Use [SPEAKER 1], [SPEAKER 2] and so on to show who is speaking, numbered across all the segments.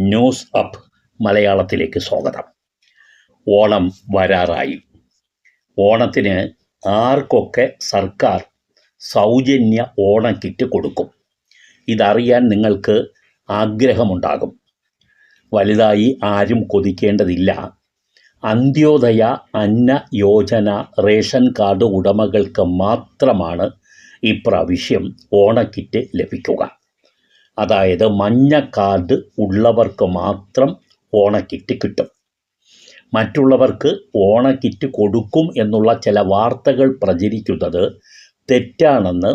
[SPEAKER 1] News up മലയാളത്തിലേക്ക് സ്വാഗതം. ഓണം വരാറായി. ഓണത്തിന് ആർക്കൊക്കെ സർക്കാർ സൗജന്യ ഓണ കിറ്റ് കൊടുക്കും? ഇതറിയാൻ നിങ്ങൾക്ക് ആഗ്രഹമുണ്ടാകും. വലുതായി ആരും കൊതിക്കേണ്ടതില്ല. അന്ത്യോദയ അന്ന യോജന റേഷൻ കാർഡ് ഉടമകൾക്ക് മാത്രമാണ് ഇപ്രാവശ്യം ഓണക്കിറ്റ് ലഭിക്കുക. അതായത് മഞ്ഞ കാർഡ് ഉള്ളവർക്ക് മാത്രം ഓണക്കിറ്റ് കിട്ടും. മറ്റുള്ളവർക്ക് ഓണക്കിറ്റ് കൊടുക്കും എന്നുള്ള ചില വാർത്തകൾ പ്രചരിക്കുന്നത് തെറ്റാണെന്ന്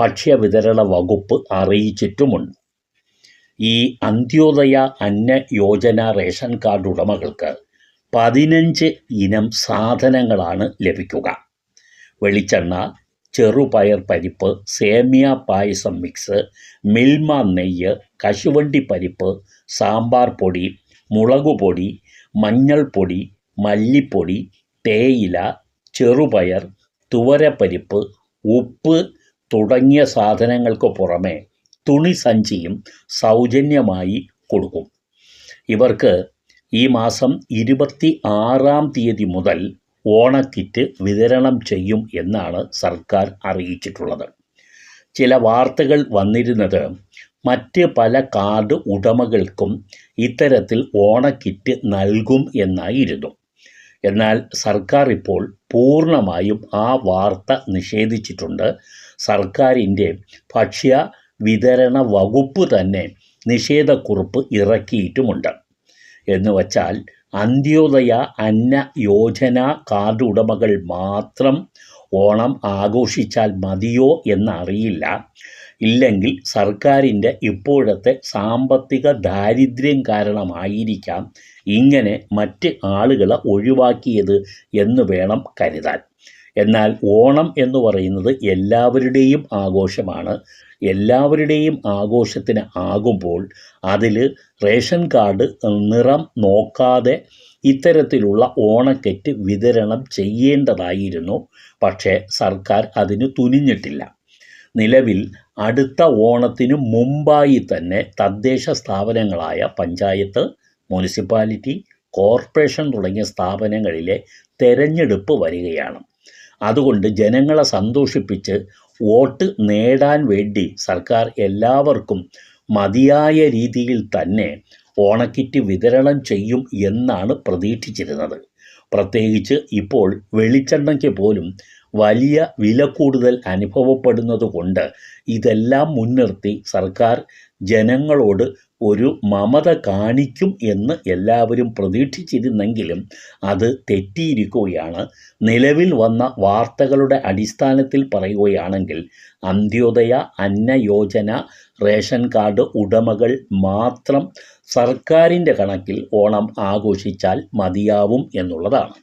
[SPEAKER 1] ഭക്ഷ്യവിതരണ വകുപ്പ് അറിയിച്ചിട്ടുമുണ്ട്. ഈ അന്ത്യോദയ അന്ന യോജന റേഷൻ കാർഡ് ഉടമകൾക്ക് പതിനഞ്ച് ഇനം സാധനങ്ങളാണ് ലഭിക്കുക. വെളിച്ചെണ്ണ ചെറുപയർ പരിപ്പ് സേമിയ പായസം മിക്സ് മിൽമ നെയ്യ് കശുവണ്ടി പരിപ്പ് സാമ്പാർ പൊടി മുളകുപൊടി മഞ്ഞൾപ്പൊടി മല്ലിപ്പൊടി തേയില ചെറുപയർ തുവരപ്പരിപ്പ് ഉപ്പ് തുടങ്ങിയ സാധനങ്ങൾക്ക് പുറമെ തുണി സഞ്ചിയും സൗജന്യമായി കൊടുക്കും. ഇവർക്ക് ഈ മാസം ഇരുപത്തി ആറാം തീയതി മുതൽ ഓണക്കിറ്റ് വിതരണം ചെയ്യും എന്നാണ് സർക്കാർ അറിയിച്ചിട്ടുള്ളത്. ചില വാർത്തകൾ വന്നിരുന്നത് മറ്റ് പല കാർഡ് ഉടമകൾക്കും ഇത്തരത്തിൽ ഓണക്കിറ്റ് നൽകും എന്നായിരുന്നു. എന്നാൽ സർക്കാർ ഇപ്പോൾ പൂർണമായും ആ വാർത്ത നിഷേധിച്ചിട്ടുണ്ട്. സർക്കാരിന്റെ ഭക്ഷ്യ വിതരണ വകുപ്പ് തന്നെ നിഷേധക്കുറിപ്പ് ഇറക്കിയിട്ടുമുണ്ട്. എന്ന് വച്ചാൽ അന്ത്യോദയ അന്ന യോജന കാർഡ് ഉടമകൾ മാത്രം ഓണം ആഘോഷിച്ചാൽ മതിയോ എന്നറിയില്ല. ഇല്ലെങ്കിൽ സർക്കാരിന്റെ ഇപ്പോഴത്തെ സാമ്പത്തിക ദാരിദ്ര്യം കാരണമായിരിക്കാം ഇങ്ങനെ മറ്റ് ആളുകളെ ഒഴിവാക്കിയത് എന്ന് വേണം കരുതാൻ. എന്നാൽ ഓണം എന്ന് പറയുന്നത് എല്ലാവരുടെയും ആഘോഷമാണ്. എല്ലാവരുടെയും ആഘോഷത്തിന് ആകുമ്പോൾ അതിൽ റേഷൻ കാർഡ് നിറം നോക്കാതെ ഇത്തരത്തിലുള്ള ഓണക്കെറ്റ് വിതരണം ചെയ്യേണ്ടതായിരുന്നു. പക്ഷേ സർക്കാർ അതിന് തുനിഞ്ഞിട്ടില്ല. നിലവിൽ അടുത്ത ഓണത്തിനു മുമ്പായി തന്നെ തദ്ദേശ സ്ഥാപനങ്ങളായ പഞ്ചായത്ത് മുനിസിപ്പാലിറ്റി കോർപ്പറേഷൻ തുടങ്ങിയ സ്ഥാപനങ്ങളിലെ തെരഞ്ഞെടുപ്പ് വരികയാണ്. അതുകൊണ്ട് ജനങ്ങളെ സന്തോഷിപ്പിച്ച് വോട്ട് നേടാൻ വേണ്ടി സർക്കാർ എല്ലാവർക്കും മതിയായ രീതിയിൽ തന്നെ ഓണക്കിറ്റ് വിതരണം ചെയ്യും എന്നാണ് പ്രതീക്ഷിച്ചിരുന്നത്. പ്രത്യേകിച്ച് ഇപ്പോൾ വെളിച്ചെണ്ണയ്ക്ക് പോലും വലിയ വില കൂടുതൽ അനുഭവപ്പെടുന്നത് കൊണ്ട് ഇതെല്ലാം മുൻനിർത്തി സർക്കാർ ജനങ്ങളോട് ഒരു മമത കാണിക്കും എന്ന് എല്ലാവരും പ്രതീക്ഷിച്ചിരുന്നെങ്കിലും അത് തെറ്റിയിരിക്കുകയാണ്. നിലവിൽ വന്ന വാർത്തകളുടെ അടിസ്ഥാനത്തിൽ പറയുകയാണെങ്കിൽ അന്ത്യോദയ അന്ന യോജന റേഷൻ കാർഡ് ഉടമകൾ മാത്രം സർക്കാരിന്റെ കണക്കിൽ ഓണം ആഘോഷിച്ചാൽ മതിയാവും എന്നുള്ളതാണ്.